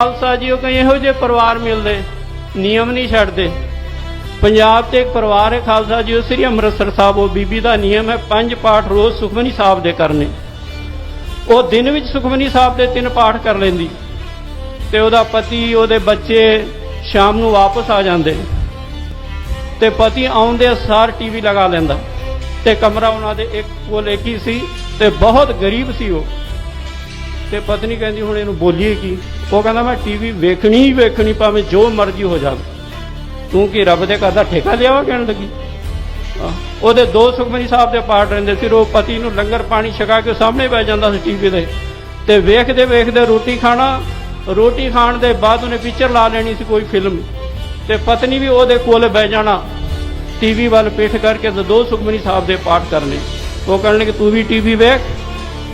ਖਾਲਸਾ ਜੀ, ਉਹ ਕਈ ਇਹੋ ਜਿਹੇ ਪਰਿਵਾਰ ਮਿਲਦੇ, ਨਿਯਮ ਨਹੀਂ ਛੱਡਦੇ। ਪੰਜਾਬ ਤੇ ਇੱਕ ਪਰਿਵਾਰ ਹੈ ਖਾਲਸਾ ਜੀ, ਉਹ ਸ੍ਰੀ ਅੰਮ੍ਰਿਤਸਰ ਸਾਹਿਬ, ਉਹ ਬੀਬੀ ਦਾ ਨਿਯਮ ਹੈ, ਪੰਜ ਪਾਠ ਰੋਜ਼ ਸੁਖਮਨੀ ਸਾਹਿਬ ਦੇ ਕਰਨੇ। ਉਹ ਦਿਨ ਵਿੱਚ ਸੁਖਮਨੀ ਸਾਹਿਬ ਦੇ ਤਿੰਨ ਪਾਠ ਕਰ ਲੈਂਦੀ। ਤੇ ਉਹਦਾ ਪਤੀ, ਉਹਦੇ ਬੱਚੇ ਸ਼ਾਮ ਨੂੰ ਵਾਪਸ ਆ ਜਾਂਦੇ। ਤੇ ਪਤੀ ਆਉਂਦੇ ਸਾਰ ਟੀਵੀ ਲਗਾ ਲੈਂਦਾ। ਤੇ ਕਮਰਾ ਉਹਨਾਂ ਦੇ ਇੱਕ ਕੋਲ ਇੱਕ ਹੀ ਸੀ, ਤੇ ਬਹੁਤ ਗਰੀਬ ਸੀ ਉਹ। ਤੇ ਪਤਨੀ ਕਹਿੰਦੀ, ਹੁਣ ਇਹਨੂੰ ਬੋਲੀਏ ਕੀ? ਉਹ ਕਹਿੰਦਾ, ਮੈਂ ਟੀਵੀ ਵੇਖਣੀ ਹੀ ਵੇਖਣੀ, ਭਾਵੇਂ ਜੋ ਮਰਜ਼ੀ ਹੋ ਜਾਵੇ। ਤੂੰ ਕੀ ਰੱਬ ਦੇ ਘਰ ਦਾ ਠੇਕਾ ਲਿਆ ਵਾ ਕਹਿਣ ਲੱਗੀ? ਉਹਦੇ ਦੋ ਸੁਖਮਨੀ ਸਾਹਿਬ ਦੇ ਪਾਠ ਰਹਿੰਦੇ ਸੀ ਉਹ ਪਤੀ ਨੂੰ ਲੰਗਰ ਪਾਣੀ ਛਕਾ ਕੇ ਸਾਹਮਣੇ ਬਹਿ ਜਾਂਦਾ ਸੀ ਟੀਵੀ ਦੇ ਤੇ ਵੇਖਦੇ ਵੇਖਦੇ ਰੋਟੀ ਖਾਣਾ, ਰੋਟੀ ਖਾਣ ਦੇ ਬਾਅਦ ਉਹਨੇ ਪਿਕਚਰ ਲਾ ਲੈਣੀ ਸੀ ਕੋਈ ਫਿਲਮ ਤੇ ਪਤਨੀ ਵੀ ਉਹਦੇ ਕੋਲ ਬਹਿ ਜਾਣਾ, ਟੀਵੀ ਵੱਲ ਪਿੱਠ ਕਰਕੇ ਤੇ ਦੋ ਸੁਖਮਨੀ ਸਾਹਿਬ ਦੇ ਪਾਠ ਕਰਨੇ। ਉਹ ਕਹਿਣ ਲੱਗੇ, ਤੂੰ ਵੀ ਟੀਵੀ ਵੇਖ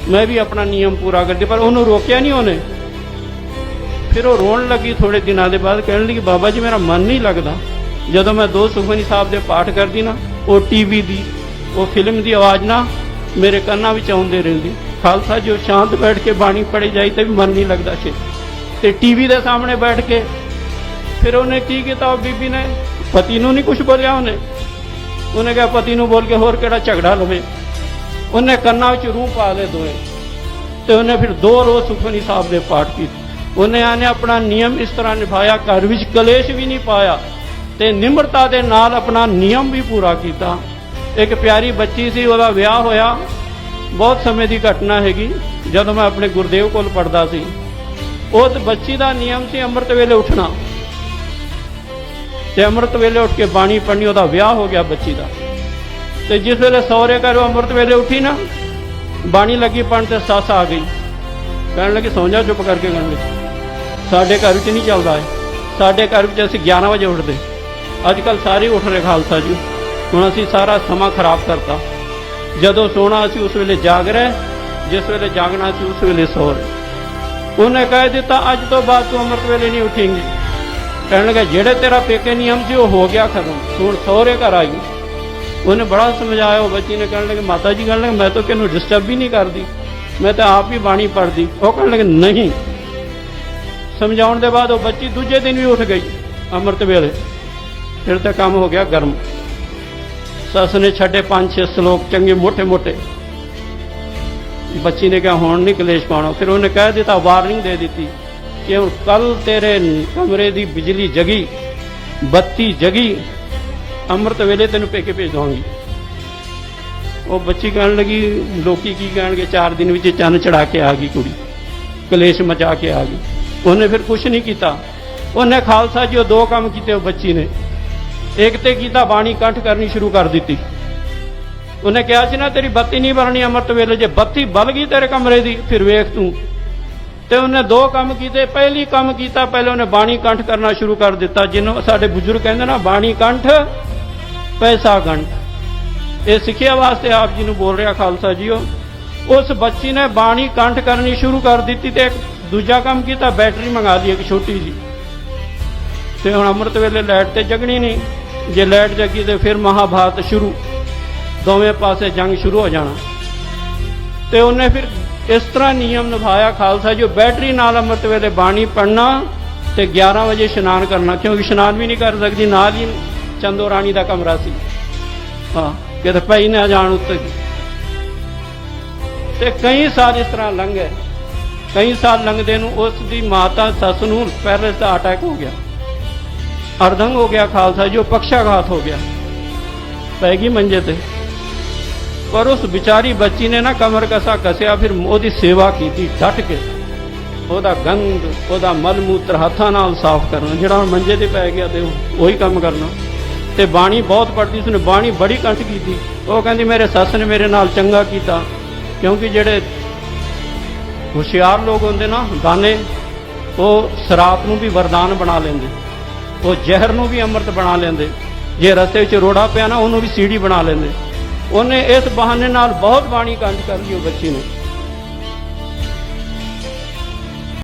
ਮੈਂ ਵੀ ਆਪਣਾ ਨਿਯਮ ਪੂਰਾ ਕਰਦੀ ਪਰ ਉਹਨੂੰ ਰੋਕਿਆ ਨਹੀਂ ਉਹਨੇ। ਫਿਰ ਉਹ ਰੋਣ ਲੱਗੀ ਥੋੜੇ ਦਿਨਾਂ ਦੇ ਬਾਅਦ, ਕਹਿਣ ਲੱਗੀ, ਬਾਬਾ ਜੀ, ਮੇਰਾ ਮਨ ਨਹੀਂ ਲੱਗਦਾ। ਜਦੋਂ ਮੈਂ ਦੋ ਸੁਖਮਨੀ ਸਾਹਿਬ ਦੇ ਪਾਠ ਕਰਦੀ ਨਾ, ਉਹ ਟੀਵੀ ਦੀ, ਉਹ ਫਿਲਮ ਦੀ ਆਵਾਜ਼ ਨਾ ਮੇਰੇ ਕੰਨਾਂ ਵਿੱਚ ਆਉਂਦੇ ਰਹਿੰਦੀ। ਖਾਲਸਾ ਜੀ, ਉਹ ਸ਼ਾਂਤ ਬੈਠ ਕੇ ਬਾਣੀ ਪੜ੍ਹੀ ਜਾਈ ਤੇ ਵੀ ਮਨ ਨਹੀਂ ਲੱਗਦਾ ਸੀ। ਤੇ ਟੀਵੀ ਦੇ ਸਾਹਮਣੇ ਬੈਠ ਕੇ ਫਿਰ ਉਹਨੇ ਕੀ ਕੀਤਾ ਉਹ ਬੀਬੀ ਨੇ? ਪਤੀ ਨੂੰ ਨਹੀਂ ਕੁਝ ਬੋਲਿਆ ਉਹਨੇ। ਉਹਨੇ ਕਿਹਾ, ਪਤੀ ਨੂੰ ਬੋਲ ਕੇ ਹੋਰ ਕਿਹੜਾ ਝਗੜਾ ਲਵੇ? ਉਹਨੇ ਕੰਨਾਂ ਵਿੱਚ ਰੂਹ ਪਾ ਲਏ ਦੋਏ ਤੇ ਉਹਨੇ ਫਿਰ ਦੋ ਰੋਜ਼ ਸੁਖਮਨੀ ਸਾਹਿਬ ਦੇ ਪਾਠ ਕੀਤੇ। ਉਹਨੇ ਆਨੇ ਆਪਣਾ ਨਿਯਮ ਇਸ ਤਰ੍ਹਾਂ ਨਿਭਾਇਆ, ਘਰ ਵਿੱਚ ਕਲੇਸ਼ ਵੀ ਨਹੀਂ ਪਾਇਆ ਤੇ ਨਿਮਰਤਾ ਦੇ ਨਾਲ ਆਪਣਾ ਨਿਯਮ ਵੀ ਪੂਰਾ ਕੀਤਾ। ਇੱਕ ਪਿਆਰੀ ਬੱਚੀ ਸੀ, ਉਹਦਾ ਵਿਆਹ ਹੋਇਆ। ਬਹੁਤ ਸਮੇਂ ਦੀ ਘਟਨਾ ਹੈਗੀ, ਜਦੋਂ ਮੈਂ ਆਪਣੇ ਗੁਰਦੇਵ ਕੋਲ ਪੜਦਾ ਸੀ। ਉਹ ਬੱਚੀ ਦਾ ਨਿਯਮ ਸੀ, ਅੰਮ੍ਰਿਤ ਵੇਲੇ ਉੱਠਣਾ। ਤੇ ਅੰਮ੍ਰਿਤ ਵੇਲੇ ਉੱਠ ਕੇ ਬਾਣੀ ਪੜ੍ਹਨੀ, ਉਹਦਾ ਵਿਆਹ ਹੋ ਗਿਆ ਬੱਚੀ ਦਾ। ਤੇ ਜਿਸ ਵੇਲੇ ਸਹੁਰੇ ਘਰੋਂ ਅੰਮ੍ਰਿਤ ਵੇਲੇ ਉੱਠੀ ਨਾ, ਬਾਣੀ ਲੱਗੀ ਪੜਨ ਤੇ ਸੱਸ ਆ ਗਈ। ਕਹਿਣ ਲੱਗੀ, ਸੌਂ ਜਾ, ਚੁੱਪ ਕਰਕੇ ਕਹਿਣ ਲੱਗੀ ਸਾਡੇ ਘਰ ਵਿੱਚ ਨਹੀਂ ਚੱਲਦਾ ਸਾਡੇ ਘਰ ਵਿੱਚ ਅਸੀਂ 11 ਵਜੇ ਉੱਠਦੇ। ਅੱਜ ਕੱਲ ਸਾਰੇ ਉੱਠ ਰਹੇ ਖਾਲਸਾ ਜੀ। ਹੁਣ ਅਸੀਂ ਸਾਰਾ ਸਮਾਂ ਖਰਾਬ ਕਰਤਾ। ਜਦੋਂ ਸੋਣਾ, ਅਸੀਂ ਉਸ ਵੇਲੇ ਜਾਗ ਰਹੇ। ਜਿਸ ਵੇਲੇ ਜਾਗਣਾ ਸੀ ਉਸ ਵੇਲੇ ਸੋ ਰਹੇ। ਉਹਨੇ ਕਹਿ ਦਿੱਤਾ, ਅੱਜ ਤੋਂ ਬਾਅਦ ਤੂੰ ਅੰਮ੍ਰਿਤ ਵੇਲੇ ਨਹੀਂ ਉੱਠੇਂਗੀ। ਕਹਿਣ ਲੱਗਾ, ਜਿਹੜੇ ਤੇਰਾ ਪੇਕੇ ਨਿਯਮ ਸੀ, ਉਹ ਹੋ ਗਿਆ ਖਤਮ। ਹੁਣ ਸਹੁਰੇ ਘਰ ਆਈ। ਉਹਨੇ ਬੜਾ ਸਮਝਾਇਆ, ਉਹ ਬੱਚੀ ਨੇ ਕਹਿਣ ਲੱਗੇ, ਮਾਤਾ ਜੀ ਕਹਿਣ ਲੱਗੇ, ਮੈਂ ਤਾਂ ਕਿਹਨੂੰ ਡਿਸਟਰਬ ਵੀ ਨਹੀਂ ਕਰਦੀ। ਮੈਂ ਤਾਂ ਆਪ ਹੀ ਬਾਣੀ ਪੜ੍ਹਦੀ। ਉਹ ਕਹਿਣ ਲੱਗੇ, ਨਹੀਂ। ਸਮਝਾਉਣ ਦੇ ਬਾਅਦ ਉਹ ਬੱਚੀ ਦੂਜੇ ਦਿਨ ਵੀ ਉੱਠ ਗਈ, ਅੰਮ੍ਰਿਤ ਵੇਲੇ। ਫਿਰ ਤਾਂ ਕੰਮ ਹੋ ਗਿਆ ਗਰਮ। ਸੱਸ ਨੇ ਛੱਡੇ ਪੰਜ, ਛੇ ਸ਼ਲੋਕ, ਚੰਗੇ ਮੋਟੇ ਮੋਟੇ। ਬੱਚੀ ਨੇ ਕਿਹਾ, ਹੁਣ ਨਹੀਂ ਕਲੇਸ਼ ਪਾਉਣਾ। ਫਿਰ ਉਹਨੇ ਕਹਿ ਦਿੱਤਾ ਵਾਰਨਿੰਗ ਦੇ ਦਿੱਤੀ ਕਿ ਹੁਣ ਕੱਲ ਤੇਰੇ ਕਮਰੇ ਦੀ ਬਿਜਲੀ ਜਗੀ, ਬੱਤੀ ਜਗੀ। ਅੰਮ੍ਰਿਤ ਵੇਲੇ ਤੈਨੂੰ ਪੇਕੇ ਭੇਜ ਦਵਾਂਗੀ। ਉਹ ਬੱਚੀ ਕਹਿਣ ਲੱਗੀ, ਲੋਕੀ ਕੀ ਕਹਿਣਗੇ? ਚਾਰ ਦਿਨ ਵਿੱਚ ਚੰਨ ਚੜਾ ਕੇ ਆ ਗਈ ਕੁੜੀ। ਕਲੇਸ਼ ਮਚਾ ਕੇ ਆ ਗਈ। ਉਹਨੇ ਫਿਰ ਕੁਝ ਨਹੀਂ ਕੀਤਾ। ਉਹਨੇ ਖਾਲਸਾ ਜੀ ਉਹ ਦੋ ਕੰਮ ਕੀਤੇ ਉਹ ਬੱਚੀ ਨੇ। ਇੱਕ ਤੇ ਕੀਤਾ ਬਾਣੀ ਕੰਠ ਕਰਨੀ ਸ਼ੁਰੂ ਕਰ ਦਿੱਤੀ। ਉਹਨੇ ਕਿਹਾ ਸੀ ਨਾ ਤੇਰੀ ਬੱਤੀ ਨਹੀਂ ਬਲਣੀ ਅੰਮ੍ਰਿਤ ਵੇਲੇ, ਜੇ ਬੱਤੀ ਬਲ ਗਈ ਤੇਰੇ ਕਮਰੇ ਦੀ, ਫਿਰ ਵੇਖ ਤੂੰ। ਤੇ ਉਹਨੇ ਦੋ ਕੰਮ ਕੀਤੇ। ਪਹਿਲੀ ਕੰਮ ਕੀਤਾ, ਪਹਿਲੇ ਉਹਨੇ ਬਾਣੀ ਕੰਠ ਕਰਨਾ ਸ਼ੁਰੂ ਕਰ ਦਿੱਤਾ, ਜਿਹਨੂੰ ਸਾਡੇ ਬਜ਼ੁਰਗ ਕਹਿੰਦੇ ਨਾ, ਬਾਣੀ ਕੰਠ ਪੈਸਾ ਕੰਠ ਇਹ ਸਿੱਖਿਆ ਵਾਸਤੇ ਆਪ ਜੀ ਨੂੰ ਬੋਲ ਰਿਹਾ ਖਾਲਸਾ ਜੀਓ। ਉਸ ਬੱਚੀ ਨੇ ਬਾਣੀ ਕੰਠ ਕਰਨੀ ਸ਼ੁਰੂ ਕਰ ਦਿੱਤੀ ਤੇ ਇੱਕ ਦੂਜਾ ਕੰਮ ਕੀਤਾ, ਬੈਟਰੀ ਮੰਗਾ ਲਈ ਇੱਕ ਛੋਟੀ ਜੀ ਤੇ ਹੁਣ ਅੰਮ੍ਰਿਤ ਵੇਲੇ ਲਾਈਟ ਤੇ ਜਗਣੀ ਨਹੀਂ। ਜੇ ਲਾਈਟ ਜਗੀ ਤੇ ਫਿਰ ਮਹਾਭਾਰਤ ਸ਼ੁਰੂ। ਦੋਵੇਂ ਪਾਸੇ ਜੰਗ ਸ਼ੁਰੂ ਹੋ ਜਾਣਾ। ਤੇ ਉਹਨੇ ਫਿਰ ਇਸ ਤਰ੍ਹਾਂ ਨਿਯਮ ਨਿਭਾਇਆ ਖਾਲਸਾ ਜੀ ਉਹ ਬੈਟਰੀ ਨਾਲ ਅੰਮ੍ਰਿਤ ਵੇਲੇ ਬਾਣੀ ਪੜਨਾ ਤੇ 11 ਵਜੇ ਇਸ਼ਨਾਨ ਕਰਨਾ, ਕਿਉਂਕਿ ਇਸ਼ਨਾਨ ਵੀ ਨਹੀਂ ਕਰ ਸਕਦੀ, ਨਾਲ ਹੀ ਚੰਦੋ ਰਾਣੀ ਦਾ ਕਮਰਾ ਸੀ। ਹਾਂ ਕਿਤੇ ਪਈ ਨਾ ਜਾਣ ਉੱਤੇ। ਤੇ ਕਈ ਸਾਲ ਇਸ ਤਰ੍ਹਾਂ ਲੰਘੇ ਕਈ ਸਾਲ ਲੰਘਦੇ ਨੂੰ ਉਸ ਦੀ ਮਾਤਾ, ਸੱਸ ਨੂੰ ਪੈਰਸ ਦਾ ਅਟੈਕ ਹੋ ਗਿਆ। ਅਰਧੰਗ ਹੋ ਗਿਆ ਖਾਲਸਾ ਜੋ ਪਕਸ਼ਾਘਾਤ ਹੋ ਗਿਆ। ਪੈ ਗਈ ਮੰਜੇ ਤੇ। ਪਰ ਉਸ ਵਿਚਾਰੀ ਬੱਚੀ ਨੇ ਨਾ ਕਮਰ ਕਸਾ ਕਸਿਆ, ਫਿਰ ਉਹਦੀ ਸੇਵਾ ਕੀਤੀ, ਡਟ ਕੇ। ਉਹਦਾ ਗੰਦ, ਉਹਦਾ ਮਲ ਮੂਤਰ ਹੱਥਾਂ ਨਾਲ ਸਾਫ਼ ਕਰਨਾ, ਜਿਹੜਾ ਹੁਣ ਮੰਜੇ ਤੇ ਪੈ ਗਿਆ ਤੇ ਉਹ- ਉਹੀ ਕੰਮ ਕਰਨਾ। ਤੇ ਬਾਣੀ ਬਹੁਤ ਪੜਦੀ ਸੀ ਬਾਣੀ ਬੜੀ ਕੰਠ ਕੀਤੀ। ਉਹ ਕਹਿੰਦੀ, ਮੇਰੇ ਸੱਸ ਨੇ ਮੇਰੇ ਨਾਲ ਚੰਗਾ ਕੀਤਾ। ਕਿਉਂਕਿ ਜਿਹੜੇ ਹੁਸ਼ਿਆਰ ਲੋਕ ਹੁੰਦੇ ਨਾ, ਦਾਨੇ, ਉਹ ਸ਼ਰਾਪ ਨੂੰ ਵੀ ਵਰਦਾਨ ਬਣਾ ਲੈਂਦੇ। ਉਹ ਜ਼ਹਿਰ ਨੂੰ ਵੀ ਅੰਮ੍ਰਿਤ ਬਣਾ ਲੈਂਦੇ। ਜੇ ਰਸਤੇ ਵਿੱਚ ਰੋੜਾ ਪਿਆ ਨਾ, ਉਹਨੂੰ ਵੀ ਸੀੜੀ ਬਣਾ ਲੈਂਦੇ। ਉਹਨੇ ਇਸ ਬਹਾਨੇ ਨਾਲ ਬਹੁਤ ਬਾਣੀ ਕੰਠ ਕਰ ਲਈ ਉਹ ਬੱਚੀ ਨੇ।